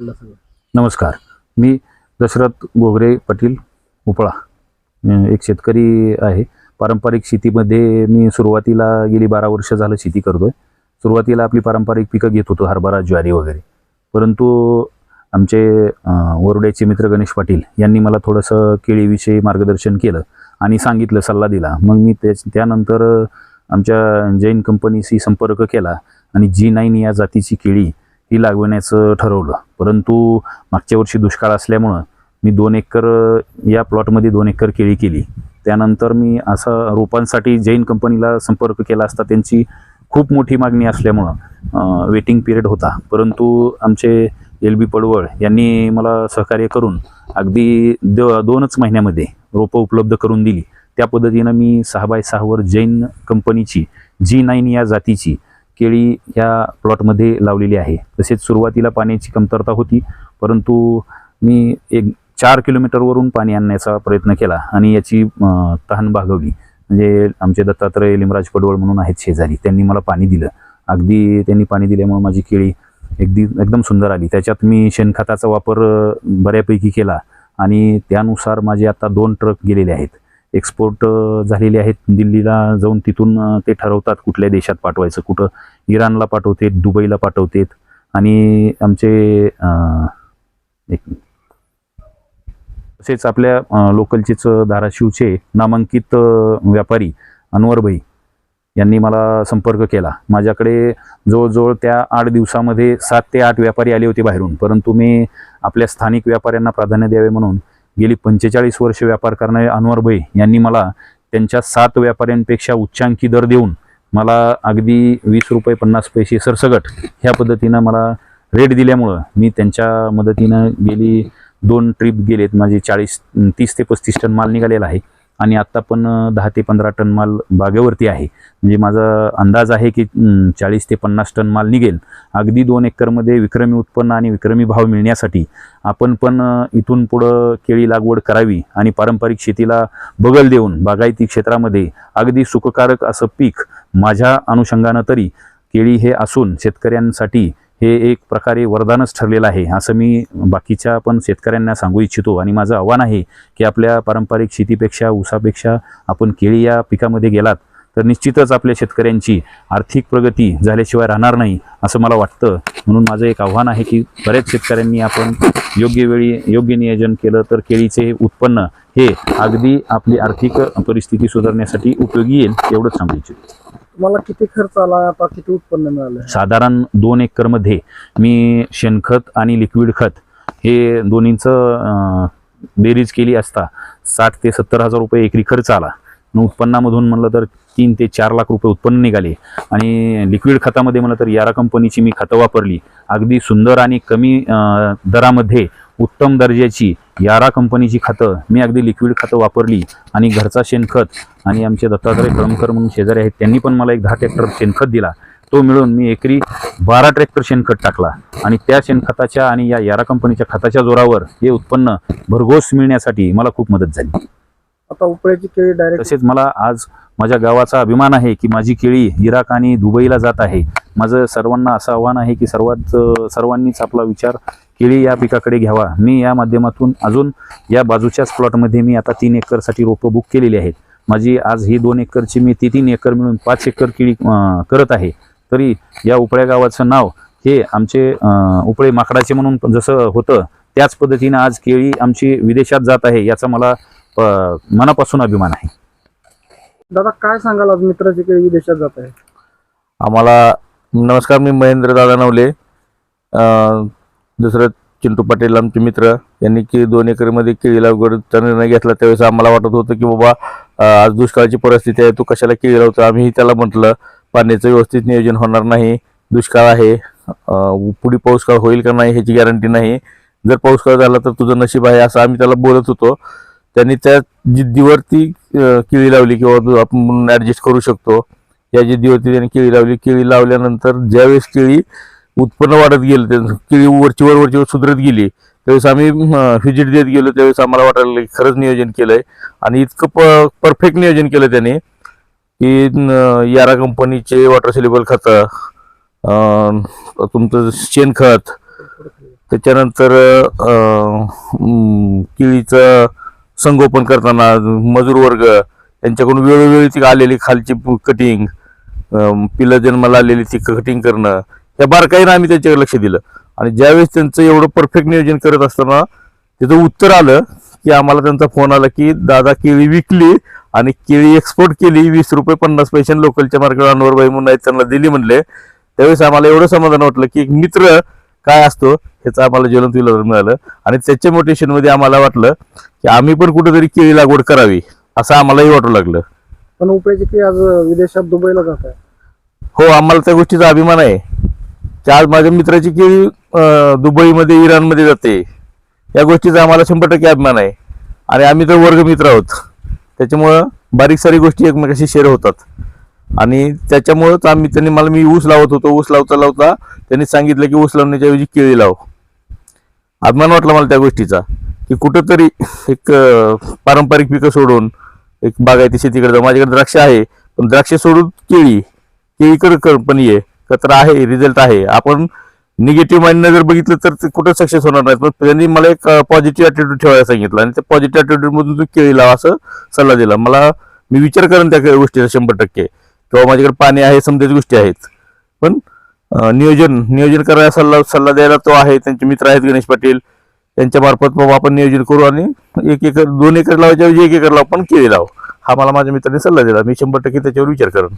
नमस्कार. मी दशरथ गोगरे पाटील उपळा. एक शेतकरी आहे. पारंपरिक शेतीमध्ये मी सुरुवातीला गेली बारा वर्ष झालं शेती करतोय. सुरुवातीला आपली पारंपरिक पिकं घेत होतो हरभरा ज्वारी वगैरे. परंतु आमचे वरुड्याचे मित्र गणेश पाटील यांनी मला थोडंसं केळीविषयी मार्गदर्शन केलं आणि सांगितलं सल्ला दिला. मग मी त्या त्यानंतर आमच्या जैन कंपनीशी संपर्क केला आणि जी नाईन या जातीची केळी ही लागवण्याचं ठरवलं. परंतु मागच्या वर्षी दुष्काळ असल्यामुळं मी दोन एकर या प्लॉटमध्ये दोन एकर केळी केली. त्यानंतर मी असं रोपांसाठी जैन कंपनीला संपर्क केला असता त्यांची खूप मोठी मागणी असल्यामुळं वेटिंग पिरियड होता. परंतु आमचे एल बी पडवळ यांनी मला सहकार्य करून अगदी द दोनच महिन्यामध्ये रोपं उपलब्ध करून दिली. त्या पद्धतीनं मी सहा बाय सहावर जैन कंपनीची जी नाईन या जातीची केळी ह्या प्लॉटमध्ये लावलेली आहे. तसेच सुरुवातीला पाण्याची कमतरता होती परंतु मी एक चार किलोमीटरवरून पाणी आणण्याचा प्रयत्न केला आणि याची तहान भागवली. म्हणजे आमचे दत्तात्रय लिमराज पडवळ म्हणून आहेत शेजारी त्यांनी मला पाणी दिलं. अगदी त्यांनी पाणी दिल्यामुळे माझी केळी अगदी एकदम सुंदर आली. त्याच्यात मी शेणखताचा वापर बऱ्यापैकी केला आणि त्यानुसार माझे आता दोन ट्रक गेलेले आहेत. एक्सपोर्ट झालेले आहेत. दिल्लीला जाऊन तिथून ते ठरवतात कुठल्या देशात पाठवायचं. कुठं इराणला पाठवते दुबईला पाठवतेत. आणि आमचे एक तसेच आपल्या लोकलचेच धाराशिवचे नामांकित व्यापारी व्यापारी अनवरभाई यांनी मला संपर्क केला. माझ्याकडे जवळजवळ त्या आठ दिवसामध्ये सात ते आठ व्यापारी आले होते बाहेरून. परंतु मी आपल्या स्थानिक व्यापाऱ्यांना प्राधान्य द्यावे म्हणून गेली पंचेचाळीस वर्ष व्यापार करणारे अनवर भाई यांनी मला त्यांच्या सात व्यापाऱ्यांपेक्षा उच्चांकी दर देऊन मला अगदी वीस रुपये पन्नास पैसे सरसगट ह्या पद्धतीनं मला रेट दिल्यामुळं मी त्यांच्या मदतीनं गेली दोन ट्रिप गेलेत. माझे चाळीस तीस ते पस्तीस टन माल निघालेला आहे. आणि आत्ता पण दहा ते पंधरा टन माल बागेवरती आहे. म्हणजे माझा अंदाज आहे की चाळीस ते पन्नास टन माल निघेल. अगदी दोन एकरमध्ये विक्रमी उत्पन्न आणि विक्रमी भाव मिळण्यासाठी आपण पण इथून पुढं केळी लागवड करावी आणि पारंपरिक शेतीला बगल देऊन बागायती क्षेत्रामध्ये अगदी सुखकारक असं पीक माझ्या अनुषंगानं तरी केळी हे असून शेतकऱ्यांसाठी हे एक प्रकारे वरदानच ठरलेलं आहे. असं मी बाकीच्या पण शेतकऱ्यांना सांगू इच्छितो आणि माझं आव्हान आहे की आपल्या पारंपरिक शेतीपेक्षा ऊसापेक्षा आपण केळी या पिकामध्ये गेलात तर निश्चितच आपल्या शेतकऱ्यांची आर्थिक प्रगती झाल्याशिवाय राहणार नाही असं मला वाटतं. म्हणून माझं एक आव्हान आहे की बऱ्याच शेतकऱ्यांनी आपण योग्य वेळी योग्य नियोजन केलं तर केळीचे हे उत्पन्न हे अगदी आपली आर्थिक परिस्थिती सुधारण्यासाठी उपयोगी येईल एवढंच सांगू इच्छितो. तुम्हाला किती खर्च आला आता किती उत्पन्न मिळालं साधारण दोन एकरमध्ये मी शेणखत आणि लिक्विड खत हे दोन्हीचं बेरीज केली असता साठ ते सत्तर हजार रुपये एकरी खर्च आला. उत्पन्नामधून म्हणलं तर तीन ते चार लाख रुपये उत्पन्न निघाले. आणि लिक्विड खतामध्ये म्हणलं तर यारा कंपनीची मी खतं वापरली. अगदी सुंदर आणि कमी दरामध्ये उत्तम दर्जाची यारा कंपनीची खतं मी अगदी लिक्विड खतं वापरली आणि घरचा शेणखत आणि आमचे दत्तात्रय कळमकर म्हणून शेजारी आहेत त्यांनी पण मला एक दहा ट्रॅक्टर शेणखत दिला. तो मिळून मी एकरी बारा ट्रॅक्टर शेणखत टाकला. आणि त्या शेणखताच्या आणि या यारा कंपनीच्या खताच्या जोरावर हे उत्पन्न भरघोस मिळण्यासाठी मला खूप मदत झाली. आता उपळ्याची केळी डायरेक्ट तसेच मला आज माझ्या गावाचा अभिमान आहे की माझी केळी इराक आणि दुबईला जात आहे. माझं सर्वांना असं आव्हान आहे की सर्वात सर्वांनीच आपला विचार केळी या पिकाकडे घ्यावा. मी या माध्यमातून अजून या बाजूच्याच प्लॉटमध्ये मी आता तीन एकरसाठी रोपं बुक केलेली आहेत. माझी आज ही दोन एकरची मी ती तीन एकर मिळून पाच एकर केळी करत आहे. तरी या उपळ्या गावाचं नाव हे आमचे उपळे माकडाचे म्हणून जसं होतं त्याच पद्धतीनं आज केळी आमची विदेशात जात आहे याचा मला प- मनापासून अभिमान आहे. दादा काय सांगाल आज मित्राची केळी विदेशात जात आहे? आम्हाला नमस्कार मी महेंद्र दादा नवले. दुसरं चिंटू पाटील आमचे मित्र यांनी की दोन एकरमध्ये केळी लागवडचा निर्णय घेतला. त्यावेळेस आम्हाला वाटत होतं की बाबा आज दुष्काळाची परिस्थिती आहे तू कशाला केळी लावतो आम्हीही त्याला म्हटलं पाण्याचं व्यवस्थित नियोजन होणार नाही दुष्काळ आहे पुढे पाऊस काळ होईल का नाही ह्याची गॅरंटी नाही. जर पाऊस काळ झाला तर तुझं नशीब आहे असं आम्ही त्याला बोलत होतो. त्यांनी त्या जिद्दीवरती केळी लावली किंवा आपण ॲडजस्ट करू शकतो. या जिद्दीवरती त्यांनी केळी लावली. केळी लावल्यानंतर ज्यावेळेस केळी उत्पन्न वाढत गेलं ते केळी वरचीवर वरचीवर सुधरत गेली त्यावेळेस आम्ही व्हिजिट देत गेलो त्यावेळेस आम्हाला वाटायला लागलं खरंच नियोजन केलंय. आणि इतकं प परफेक्ट नियोजन केलं त्याने की यारा कंपनीचे वॉटर सिलेबल खतं तुमचं शेणखत त्याच्यानंतर केळीचं संगोपन करताना मजूर वर्ग यांच्याकडून वेळोवेळी ती आलेली खालची कटिंग पिलं जन्माला आलेली ती कटिंग करणं या बारकाईनं आम्ही त्याच्याकडे लक्ष दिलं. आणि ज्यावेळेस त्यांचं एवढं परफेक्ट नियोजन करत असताना त्याचं उत्तर आलं की आम्हाला त्यांचा फोन आला की दादा केळी विकली आणि केळी एक्सपोर्ट केली वीस रुपये पन्नास पैशांनी लोकलच्या मार्केट अनवरबाई म्हणून आहेत त्यांना दिली म्हणले. त्यावेळेस आम्हाला एवढं समाधान वाटलं की एक मित्र काय असतो ह्याचं आम्हाला ज्वलंत उदाहरण मिळालं. आणि त्याच्या motivation मध्ये आम्हाला वाटलं की आम्ही पण कुठेतरी केळी लागवड करावी असं आम्हालाही वाटू लागलं. पण उपयाची केळी आज विदेशात दुबईला जात आहे हो आम्हाला त्या गोष्टीचा अभिमान आहे. की आज माझ्या मित्राची केळी दुबईमध्ये इराणमध्ये जाते. या गोष्टीचा आम्हाला शंभर टक्के अभिमान आहे. आणि आम्ही तर वर्गमित्र आहोत. त्याच्यामुळं बारीक सारी गोष्टी एकमेकाशी शेअर होतात. आणि त्याच्यामुळंच आम्ही त्यांनी मला मी ऊस लावत होतो. ऊस लावता लावता त्यांनी सांगितलं की ऊस लावण्याच्या ऐवजी केळी लाव. अभिमान वाटला मला त्या गोष्टीचा. की कुठंतरी एक पारंपरिक पिकं सोडून एक बागायती शेतीकडे माझ्याकडे द्राक्ष आहे पण द्राक्ष सोडून केळी केळीकडे कंपनी आहे कचरा आहे रिझल्ट आहे. आपण निगेटिव्ह माइंडने जर बघितलं तर ते कुठं सक्सेस होणार नाही पण त्यांनी मला एक पॉझिटिव्ह ॲटिट्यूड ठेवायला सांगितलं आणि त्या पॉझिटिव्ह ॲटिट्यूडमधून तू केळी लावा असं सल्ला दिला. मला मी विचार करेन त्या गोष्टीचा शंभर टक्के. किंवा माझ्याकडे पाणी आहे समजाच गोष्टी आहेत. पण नियोजन नियोजन करायला सल्ला सल्ला द्यायला तो आहे. त्यांचे मित्र आहेत गणेश पाटील. त्यांच्या मार्फत बाबा आपण नियोजन करू आणि एक एकर दोन एकर लावायच्या एक एकर लावू पण केळी लावू. हा मला माझ्या मित्राने सल्ला दिला. मी शंभर टक्के त्याच्यावर विचार करेन.